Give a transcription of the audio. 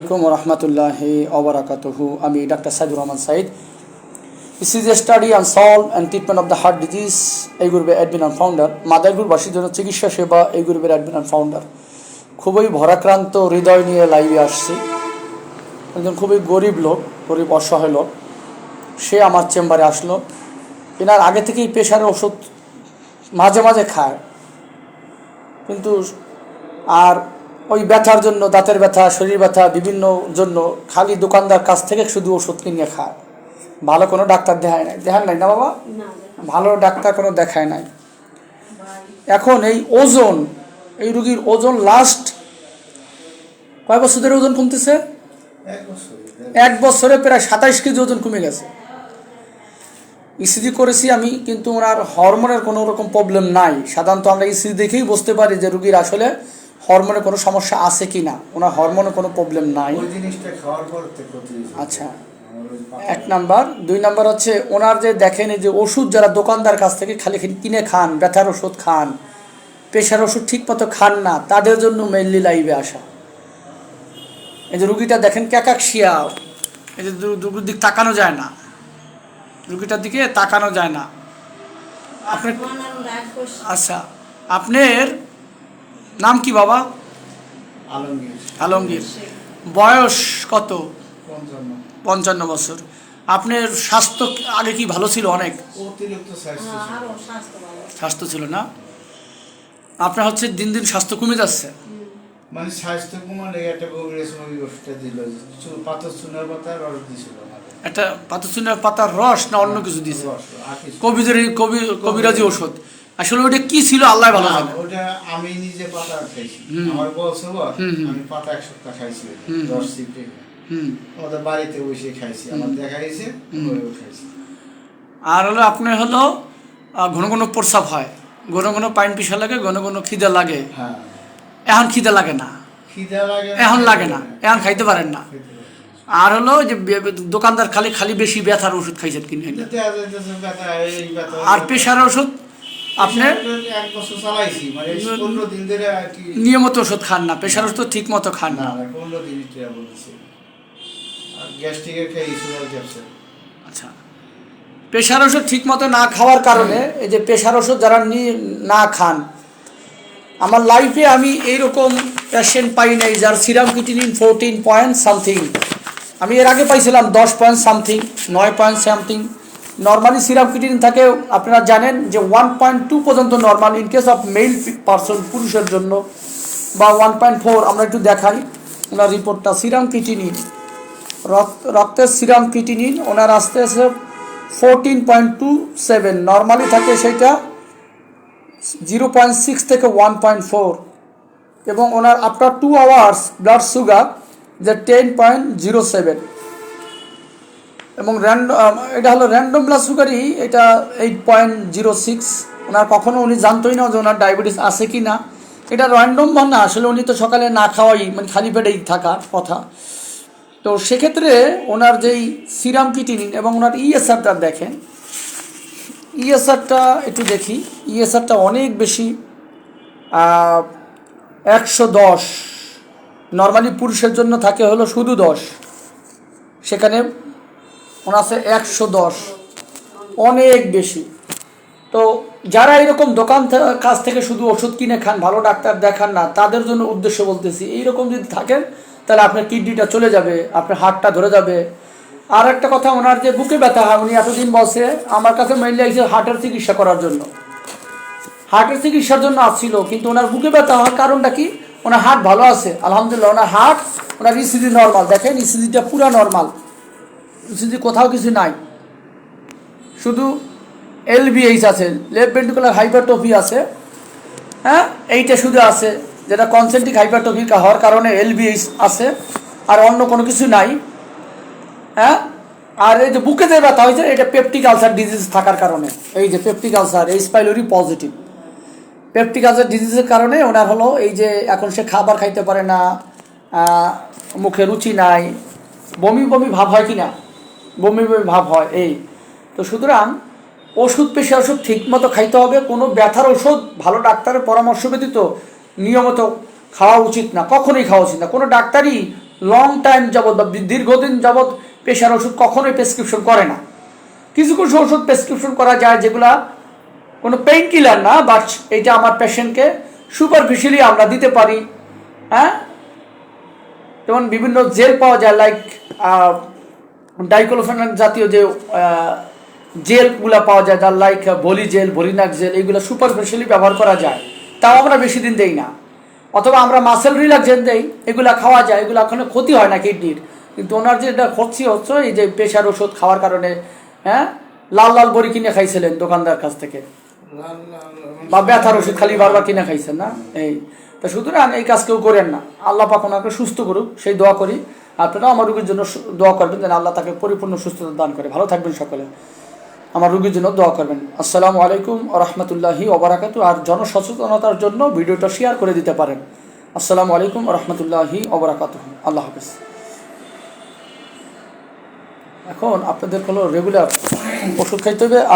আলাইকুম রহমতুল্লাহি অবরাকাতুহু আমি doctor Saidur Rahman Sayeed. This is a study and solve and treatment of the heart disease এই গ্রুপের অ্যাডমিন অ্যান্ড ফাউন্ডার মাদারীপুরবাসীর জন্য চিকিৎসা সেবা এই গ্রুপের অ্যাডমিন অ্যান্ড ফাউন্ডার খুবই ভরাক্রান্ত হৃদয় নিয়ে লাইভে আসছি। একজন খুবই গরিব লোক, গরিব অসহায় লোক। সে আমার চেম্বারে আসলো। এনার আগে থেকেই প্রেশারের ওষুধ মাঝে মাঝে খায়। কিন্তু আর ওই ব্যথার জন্য দাঁতের ব্যথা শরীর ব্যথা বিভিন্ন জন্য খালি দোকানদার কাছ থেকে শুধু ওষুধ কিনে খায়। ভালো কোনো ডাক্তার দেখায় নাই। দেখান নাই না বাবা? ভালো ডাক্তার কোনো দেখায় নাই। এখন এই ওজন এই রুগীর ওজন লাস্ট কয় বছর ধরে ওজন কমতেছে? এক বছরে প্রায় সাতাইশ কেজি ওজন কমে গেছে। ইসিজি করেছি আমি কিন্তু ওনার হরমোনের কোনো রকম প্রবলেম নাই। সাধারণত আমরা ইসিজি দেখেই বুঝতে পারি যে রুগীর আসলে হরমোনে কোনো সমস্যা আছে কি না? ওনার হরমোনে কোনো প্রবলেম নাই। আচ্ছা। এক নাম্বার। দুই নাম্বার হচ্ছে ওনার যে দেখেন এই যে ওষুধ যারা দোকানদার কাছ থেকে খালি কিনে খান ব্যথার ওষুধ খান প্রেশার ওষুধ ঠিক মতো খান না তাদের জন্য মেনলি লাইভে আসা। এই যে রুগীটা দেখেন ক্যাকাকশিয়া। এই যে দুটোর দিক তাকানো যায় না। রুগীটার দিকে তাকানো যায় না। আপনার আচ্ছা। আপনার নাম কি বাবা? আলমগীর। আলমগীর। বয়স কত? পঞ্চান্ন। বছর। আপনার স্বাস্থ্য আগে কি ভালো ছিল অনেক? স্বাস্থ্য ছিল। না? আপনার হচ্ছে দিন দিন স্বাস্থ্য কমে যাচ্ছে? মানে স্বাস্থ্য কুমার একটা ওষুধটা দিল। পাথর চুনার পাতা রস দিছিল পাতার রস না অন্য কিছু দিয়েছে। কবিদের কবি কবিরাজি ওষুধ আসলে ওটা কি ছিল? আল্লাহ ভালো জানে। ওটা আমি নিজে পাতা খাইছি। আমার বলছে। আমি পাতা এক সপ্তাহ খাইছি চিপে হুম। আমাদের বাড়িতে বসে খাইছি আমার দেখা খাইছি। আর হলো আপনার হলো ঘন ঘন প্রস্রাব হয়। ঘন ঘন পাইন পিসা লাগে ঘন ঘন খিদে লাগে। হ্যাঁ। এখন খিদে লাগে না। খিদা লাগে এখন লাগে না। এখন খাইতে পারেন না। আর হলো যে দোকানদার খালি খালি বেশি ব্যথার ওষুধ খাইছেন কিনে। আর ওই প্রেশার ওষুধ আপনার? মানে নিয়মিত ওষুধ খান না প্রেশার ওষুধ ঠিক মতো খান না। আচ্ছা। প্রেশার ওষুধ ঠিক মতো না খাওয়ার কারণে এই যে প্রেশার ওষুধ যারা না খান আমার লাইফে আমি এইরকম পেশেন্ট পাই নাই যার serum creatinine fourteen point something আমি এর আগে পাইছিলাম দশ পয়েন্ট সামথিং নয় point something normally serum creatinine থাকে, আপনারা জানেন যে ওয়ান পয়েন্ট টু পর্যন্ত normal in case of male person পুরুষের জন্য, বা ওয়ান পয়েন্ট ফোর আমরা একটু দেখাই, ওনার রিপোর্টটা সিরাম কিটিনিন রক্ত, রক্তের সিরাম কিটিনিন ওনার আসতে আসে fourteen point two seven normally থাকে সেটা জিরো পয়েন্ট সিক্স থেকে ওয়ান পয়েন্ট ফোর এবং ওনার after two hours blood sugar যে টেন পয়েন্ট জিরো সেভেন এবং র্যান্ডম এটা হলো র্যান্ডম ব্লাড সুগারই এটা এইট পয়েন্ট জিরো সিক্স ওনার কখনও উনি জানতোই না যে ওনার ডায়াবেটিস আছে কি না। এটা র্যান্ডম মানে না, আসলে উনি তো সকালে না খাওয়াই মানে খালি পেটেই থাকা কথা। তো সেক্ষেত্রে ওনার যেই সিরাম কিটিনিন এবং ওনার ইএসআরটা দেখেন। ইএসআরটা একটু দেখি ইএসআরটা অনেক বেশি একশো দশ। নর্মালি পুরুষের জন্য থাকে হলো শুধু দশ। সেখানে ওনার আছে একশো দশ। অনেক বেশি। তো যারা এরকম দোকান কাছ থেকে শুধু ওষুধ কিনে খান, ভালো ডাক্তার দেখান না, তাদের জন্য উদ্দেশ্য বলতেছি, এইরকম যদি থাকেন, তাহলে আপনার কিডনিটা চলে যাবে, আপনার হার্টটা ধরে যাবে। আর একটা কথা, ওনার যে বুকে ব্যথা হয়, উনি এতদিন বসে আমার কাছে মেনলি এসে হার্টের চিকিৎসা করার জন্য। হার্টের চিকিৎসার জন্য আসছিল, কিন্তু ওনার বুকে ব্যথা হওয়ার কারণটা কি? ওনার হার্ট ভালো আছে। আলহামদুলিল্লাহ, ওনার হার্ট ওনার ইসিজি নর্মাল দেখেন ইসিজিটা পুরো নর্মাল ইসিজি কোথাও কিছু নাই। শুধু এলবিএইচ আছে লেফট ভেন্ট্রিকুলার হাইপারটোফি আছে হ্যাঁ? এইটা শুধু আছে, যেটা কনসেন্ট্রিক হাইপারটোফি হওয়ার কারণে এলবিএইচ আছে, আর অন্য কোনো কিছু নাই হ্যাঁ? আর এই যে বুকে যে ব্যথা হয়েছে, এটা পেপটিক আলসার ডিজিজ থাকার কারণে। এই যে পেপটিক আলসার এই স্পাইলোরি পজিটিভ পেপটিক আলসার ডিজিজের কারণে ওনার হলো এই যে এখন সে খাবার খাইতে পারে না মুখে রুচি নাই, বমি বমি ভাব হয় কি না বমি বমি ভাব হয়, এই। তো সুতরাং ওষুধ পেশে ওষুধ ঠিক মতো খাইতে হবে, কোনো ব্যথার ওষুধ ভালো ডাক্তারের পরামর্শ ব্যতীত নিয়মিত খাওয়া উচিত না, কখনোই খাওয়া উচিত না। কোনো ডাক্তারই লং টাইম যাবৎ বা দীর্ঘদিন যাবৎ প্রেশার ওষুধ কখনোই প্রেসক্রিপশন করে না। কিছু কিছু ওষুধ প্রেসক্রিপশন করা যায় যেগুলা কোনো পেইন কিলার না বাট এটা আমার পেশেন্টকে সুপারফিশিয়ালি আমরা দিতে পারি হ্যাঁ? যেমন বিভিন্ন জেল পাওয়া যায় লাইক ডাইক্লোফেনাক জাতীয় যে জেলগুলা পাওয়া যায় যার লাইক বলি জেল ভলিনাক জেল এইগুলো সুপারফিশিয়ালি ব্যবহার করা যায়। তাও আমরা বেশি দিন দেই না। অথবা আমরা মাসেল রিল্যাক্সেন দেই এগুলা খাওয়া যায় এগুলো এখন ক্ষতি হয় না কিডনির কিন্তু ওনার যে এটা ক্ষতি হচ্ছে এই যে প্রেশার ওষুধ খাওয়ার কারণে হ্যাঁ? লাল লাল বড়ি কিনে খাইছিলেন দোকানদার কাছ থেকে। বা ব্যথার ওষুধ খালি বারবার কিনে খাইছেন না? এই। তা সুতরাং এই কাজ কেউ করেন না। আল্লাহ পাক ওনাকে সুস্থ করুক সেই দোয়া করি। আপনারাও আমার রুগীর জন্য দোয়া করবেন যেন আল্লাহ তাকে পরিপূর্ণ সুস্থতা দান করে। ভালো থাকবেন সকলে। আমার রুগীর জন্য দোয়া করবেন। আসসালামু আলাইকুম রহমতুল্লাহি ওবরাকাত। আর জনসচেতনতার জন্য ভিডিওটা শেয়ার করে দিতে পারেন। আসসালামু আলাইকুম রহমতুল্লাহি ওবরাকাত। আল্লাহ হাফিজ। এখন আপনাদের কোনো রেগুলার ওষুধ খাইতে হবে